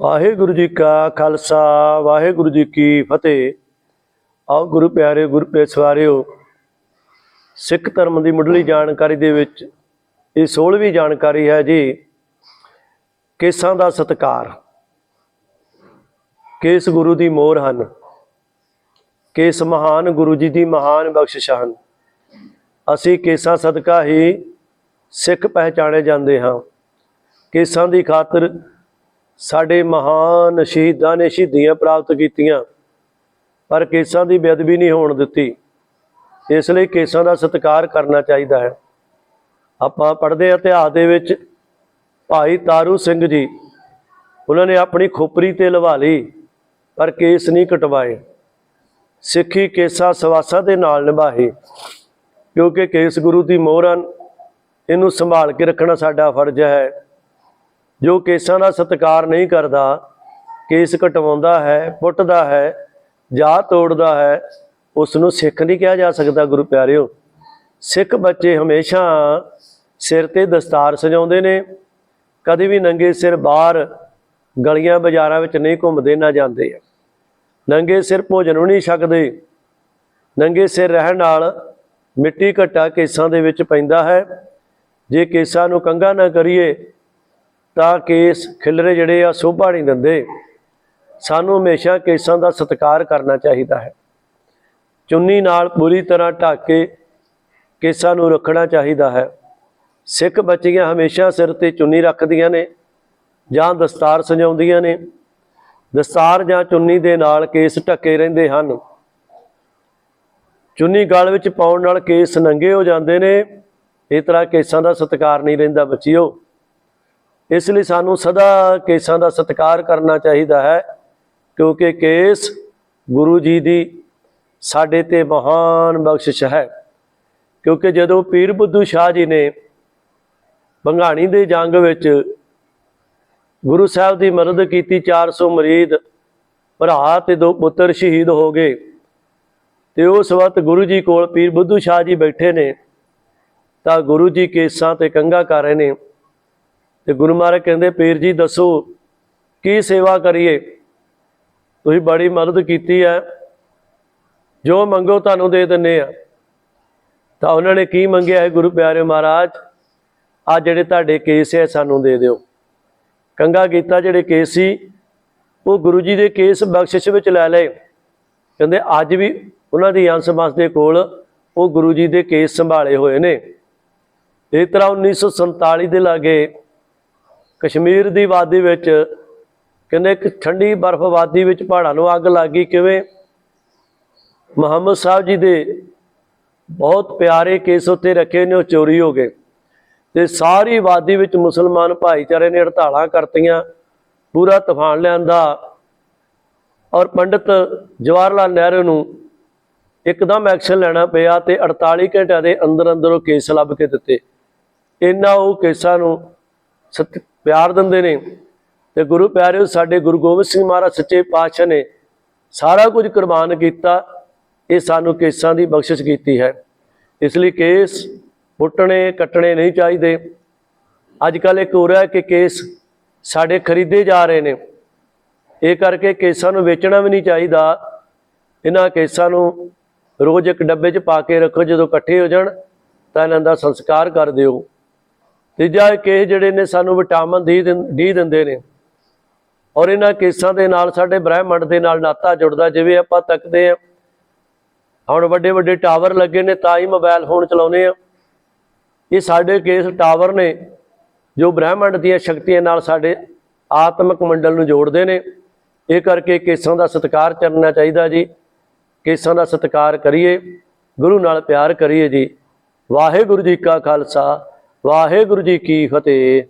ਵਾਹਿਗੁਰੂ ਜੀ ਕਾ ਖਾਲਸਾ, ਵਾਹਿਗੁਰੂ ਜੀ ਕੀ ਫਤਿਹ। ਆਓ ਗੁਰੂ ਪਿਆਰੇ, ਗੁਰੂ ਪੇਸ਼ਵਾਰਿਓ ਸਿੱਖ ਧਰਮ ਦੀ ਮੁੱਢਲੀ ਜਾਣਕਾਰੀ ਦੇ ਵਿੱਚ ਇਹ 16ਵੀਂ ਜਾਣਕਾਰੀ ਹੈ ਜੀ, ਕੇਸਾਂ ਦਾ ਸਤਕਾਰ। ਕੇਸ ਗੁਰੂ ਦੀ ਮੋਹਰ ਹਨ। ਕੇਸ ਮਹਾਨ ਗੁਰੂ ਜੀ ਦੀ ਮਹਾਨ ਬਖਸ਼ਿਸ਼ ਹਨ। ਅਸੀਂ ਕੇਸਾਂ ਸਦਕਾ ਹੀ ਸਿੱਖ ਪਹਿਚਾਣੇ ਜਾਂਦੇ ਹਾਂ। ਕੇਸਾਂ ਦੀ ਖਾਤਰ ਸਾਡੇ ਮਹਾਨ ਸ਼ਹੀਦਾਂ ਨੇ ਸ਼ਹੀਦੀਆਂ ਪ੍ਰਾਪਤ ਕੀਤੀਆਂ, ਪਰ ਕੇਸਾਂ ਦੀ ਬੇਅਦਬੀ ਨਹੀਂ ਹੋਣ ਦਿੱਤੀ। ਇਸ ਲਈ ਕੇਸਾਂ ਦਾ ਸਤਿਕਾਰ ਕਰਨਾ ਚਾਹੀਦਾ ਹੈ। ਆਪਾਂ ਪੜ੍ਹਦੇ ਹਾਂ ਇਤਿਹਾਸ ਦੇ ਵਿੱਚ, ਭਾਈ ਤਾਰੂ ਸਿੰਘ ਜੀ, ਉਹਨਾਂ ਨੇ ਆਪਣੀ ਖੋਪਰੀ ਤੇ ਲਵਾ ਲਈ, ਪਰ ਕੇਸ ਨਹੀਂ ਕਟਵਾਏ। ਸਿੱਖੀ ਕੇਸਾ ਸਵਾਸਾਂ ਦੇ ਨਾਲ ਨਿਭਾਏ, ਕਿਉਂਕਿ ਕੇਸ ਗੁਰੂ ਦੀ ਮੋਹਰ ਹਨ, ਇਹਨੂੰ ਸੰਭਾਲ ਕੇ ਰੱਖਣਾ ਸਾਡਾ ਫਰਜ਼ ਹੈ। ਜੋ ਕੇਸਾਂ ਦਾ ਸਤਿਕਾਰ ਨਹੀਂ ਕਰਦਾ, ਕੇਸ ਕਟਵਾਉਂਦਾ ਹੈ, ਪੁੱਟਦਾ ਹੈ, ਜਾ ਤੋੜਦਾ ਹੈ ਉਸ ਨੂੰ ਸਿੱਖ ਨਹੀਂ ਕਿਹਾ ਜਾ ਸਕਦਾ, ਗੁਰੂ ਪਿਆਰਿਓ। ਸਿੱਖ ਬੱਚੇ ਹਮੇਸ਼ਾ ਸਿਰ ਤੇ ਦਸਤਾਰ ਸਜਾਉਂਦੇ ਨੇ। ਕਦੇ ਵੀ ਨੰਗੇ ਸਿਰ ਬਾਹਰ ਗਲੀਆਂ ਬਾਜ਼ਾਰਾਂ ਵਿੱਚ ਨਹੀਂ ਘੁੰਮਦੇ, ਨਾ ਜਾਂਦੇ। ਆ ਨੰਗੇ ਸਿਰ ਭੋਜਨ ਵੀ ਨਹੀਂ ਛਕਦੇ। ਨੰਗੇ ਸਿਰ ਰਹਿਣ ਨਾਲ ਮਿੱਟੀ ਘੱਟਾ ਕੇਸਾਂ ਦੇ ਵਿੱਚ ਪੈਂਦਾ ਹੈ। ਜੇ ਕੇਸਾਂ ਨੂੰ ਕੰਗਾ ਨਾ ਕਰੀਏ ਤਾਂ ਕੇਸ ਖਿਲਰੇ ਜਿਹੜੇ ਆ ਸੋਭਾ ਨਹੀਂ ਦਿੰਦੇ। ਸਾਨੂੰ ਹਮੇਸ਼ਾ ਕੇਸਾਂ ਦਾ ਸਤਿਕਾਰ ਕਰਨਾ ਚਾਹੀਦਾ ਹੈ। ਚੁੰਨੀ ਨਾਲ ਪੂਰੀ ਤਰ੍ਹਾਂ ਢੱਕ ਕੇ ਕੇਸਾਂ ਨੂੰ ਰੱਖਣਾ ਚਾਹੀਦਾ ਹੈ। ਸਿੱਖ ਬੱਚੀਆਂ ਹਮੇਸ਼ਾ ਸਿਰ ਤੇ ਚੁੰਨੀ ਰੱਖਦੀਆਂ ਨੇ ਜਾਂ ਦਸਤਾਰ ਸਜਾਉਂਦੀਆਂ ਨੇ। ਦਸਤਾਰ ਜਾਂ ਚੁੰਨੀ ਦੇ ਨਾਲ ਕੇਸ ਢੱਕੇ ਰਹਿੰਦੇ ਹਨ। ਚੁੰਨੀ ਗਲ ਵਿੱਚ ਪਾਉਣ ਨਾਲ ਕੇਸ ਨੰਗੇ ਹੋ ਜਾਂਦੇ ਨੇ। ਇਸ ਤਰ੍ਹਾਂ ਕੇਸਾਂ ਦਾ ਸਤਿਕਾਰ ਨਹੀਂ ਰਹਿੰਦਾ ਬੱਚਿਓ। ਇਸ ਲਈ ਸਾਨੂੰ ਸਦਾ ਕੇਸਾਂ ਦਾ ਸਤਿਕਾਰ ਕਰਨਾ ਚਾਹੀਦਾ ਹੈ, ਕਿਉਂਕਿ ਕੇਸ ਗੁਰੂ ਜੀ ਦੀ ਸਾਡੇ ਤੇ ਮਹਾਨ ਬਖਸ਼ਿਸ਼ ਹੈ। ਕਿਉਂਕਿ ਜਦੋਂ ਪੀਰ ਬੁੱਧੂ ਸ਼ਾਹ ਜੀ ਨੇ ਬੰਗਾਣੀ ਦੇ ਜੰਗ ਵਿੱਚ ਗੁਰੂ ਸਾਹਿਬ ਦੀ ਮਦਦ ਕੀਤੀ 400 ਮਰੀਦ ਭਰਾ ਤੇ ਦੋ ਪੁੱਤਰ ਸ਼ਹੀਦ ਹੋ ਗਏ, ਤੇ ਉਸ ਵਕਤ ਗੁਰੂ ਜੀ ਕੋਲ ਪੀਰ ਬੁੱਧੂ ਸ਼ਾਹ ਜੀ ਬੈਠੇ ਨੇ, ਤਾਂ ਗੁਰੂ ਜੀ ਕੇਸਾਂ ਤੇ ਕੰਗਾ ਕਰ ਰਹੇ ਨੇ। ਤੇ ਗੁਰੂ ਮਹਾਰਾਜ ਕਹਿੰਦੇ, ਪੀਰ ਜੀ, ਦੱਸੋ, ਕੀ ਸੇਵਾ ਕਰੀਏ? ਤੁਸੀਂ ਬੜੀ ਮਦਦ ਕੀਤੀ ਹੈ। ਜੋ ਮੰਗੋ ਤੁਹਾਨੂੰ ਦੇ ਦਿੰਨੇ ਆ। ਤਾਂ ਉਹਨਾਂ ਨੇ ਕੀ ਮੰਗਿਆ ਹੈ, ਗੁਰੂ ਪਿਆਰੇ ਮਹਾਰਾਜ? ਆ ਜਿਹੜੇ ਤੁਹਾਡੇ ਕੇਸ ਹੈ, ਸਾਨੂੰ ਦੇ ਦਿਓ। ਕੰਗਾ ਕੀਤਾ ਜਿਹੜੇ ਕੇਸ ਸੀ, ਉਹ ਗੁਰੂ ਜੀ ਦੇ ਕੇਸ ਬਖਸ਼ਿਸ਼ ਵਿੱਚ ਲੈ ਲਏ। ਕਹਿੰਦੇ, ਅੱਜ ਵੀ ਉਹਨਾਂ ਦੀ ਅੰਸ਼ ਮਸ ਦੇ ਕੋਲ ਉਹ ਗੁਰੂ ਜੀ ਦੇ ਕੇਸ ਸੰਭਾਲੇ ਹੋਏ ਨੇ। ਇਸ ਤਰ੍ਹਾਂ 1947 ਦੇ ਲਾਗੇ ਕਸ਼ਮੀਰ ਦੀ ਵਾਦੀ ਵਿੱਚ ਕਹਿੰਦੇ ਇੱਕ ਠੰਡੀ ਬਰਫ਼ਬਾਦੀ ਵਿੱਚ ਪਹਾੜਾਂ ਨੂੰ ਅੱਗ ਲੱਗ ਗਈ ਕਿਵੇਂ? ਮੁਹੰਮਦ ਸਾਹਿਬ ਜੀ ਦੇ ਬਹੁਤ ਪਿਆਰੇ ਕੇਸ ਉੱਤੇ ਰੱਖੇ ਨੇ, ਉਹ ਚੋਰੀ ਹੋ ਗਏ। ਤੇ ਸਾਰੀ ਵਾਦੀ ਵਿੱਚ ਮੁਸਲਮਾਨ ਭਾਈਚਾਰੇ ਨੇ ਹੜਤਾਲਾਂ ਕਰਤੀਆਂ, ਪੂਰਾ ਤੂਫਾਨ ਲਿਆਂਦਾ ਔਰ ਪੰਡਿਤ ਜਵਾਹਰ ਲਾਲ ਨਹਿਰੂ ਨੂੰ ਇੱਕਦਮ ਐਕਸ਼ਨ ਲੈਣਾ ਪਿਆ ਤੇ 48 ਘੰਟਿਆਂ ਦੇ ਅੰਦਰ ਅੰਦਰ ਉਹ ਕੇਸ ਲੱਭ ਕੇ ਦਿੱਤੇ। ਇਹਨਾਂ ਉਹ ਕੇਸਾਂ ਨੂੰ ਸਤ ਪਿਆਰ ਦਿੰਦੇ ਨੇ। ਤੇ ਗੁਰੂ ਪਿਆਰਿਓ, ਸਾਡੇ ਗੁਰੂ ਗੋਬਿੰਦ ਸਿੰਘ ਮਹਾਰਾਜ ਸੱਚੇ ਪਾਤਸ਼ਾਹ ਨੇ ਸਾਰਾ ਕੁਝ ਕੁਰਬਾਨ ਕੀਤਾ। ਇਹ ਸਾਨੂੰ ਕੇਸਾਂ ਦੀ ਬਖਸ਼ਿਸ਼ ਕੀਤੀ ਹੈ। ਇਸ ਲਈ ਕੇਸ ਪੁੱਟਣੇ, ਕੱਟਣੇ ਨਹੀਂ ਚਾਹੀਦੇ। ਅੱਜ ਕੱਲ ਇੱਕ ਹੋ ਰਿਹਾ ਕਿ ਕੇਸ ਸਾਡੇ ਖਰੀਦੇ ਜਾ ਰਹੇ ਨੇ। ਇਹ ਕਰਕੇ ਕੇਸਾਂ ਨੂੰ ਵੇਚਣਾ ਵੀ ਨਹੀਂ ਚਾਹੀਦਾ। ਇਹਨਾਂ ਕੇਸਾਂ ਨੂੰ ਰੋਜ਼ ਇੱਕ ਡੱਬੇ 'ਚ ਪਾ ਕੇ ਰੱਖੋ। ਜਦੋਂ ਇਕੱਠੇ ਹੋ ਜਾਣ, ਤਾਂ ਇਹਨਾਂ ਦਾ ਸੰਸਕਾਰ ਕਰ ਦਿਓ। ਤੀਜਾ ਇਹ ਕੇਸ ਜਿਹੜੇ ਨੇ ਸਾਨੂੰ ਵਿਟਾਮਿਨ ਡੀ ਦਿੰ- ਡੀ ਦਿੰਦੇ ਨੇ। ਔਰ ਇਹਨਾਂ ਕੇਸਾਂ ਦੇ ਨਾਲ ਸਾਡੇ ਬ੍ਰਹਿਮੰਡ ਦੇ ਨਾਲ ਨਾਤਾ ਜੁੜਦਾ, ਜਿਵੇਂ ਆਪਾਂ ਤੱਕਦੇ ਆ ਹੁਣ ਵੱਡੇ ਵੱਡੇ ਟਾਵਰ ਲੱਗੇ ਨੇ, ਤਾਂ ਹੀ ਮੋਬਾਈਲ ਫੋਨ ਚਲਾਉਨੇ ਆ ਇਹ ਸਾਡੇ ਕੇਸ ਟਾਵਰ ਨੇ, ਜੋ ਬ੍ਰਹਿਮੰਡ ਦੀਆਂ ਸ਼ਕਤੀਆਂ ਨਾਲ ਸਾਡੇ ਆਤਮਿਕ ਮੰਡਲ ਨੂੰ ਜੋੜਦੇ ਨੇ। ਇਹ ਕਰਕੇ ਕੇਸਾਂ ਦਾ ਸਤਿਕਾਰ ਕਰਨਾ ਚਾਹੀਦਾ ਜੀ। ਕੇਸਾਂ ਦਾ ਸਤਿਕਾਰ ਕਰੀਏ। ਗੁਰੂ ਨਾਲ ਪਿਆਰ ਕਰੀਏ ਜੀ। ਵਾਹਿਗੁਰੂ ਜੀ ਕਾ ਖਾਲਸਾ। ਵਾਹਿਗੁਰੂ ਜੀ ਕੀ ਫਤਿਹ।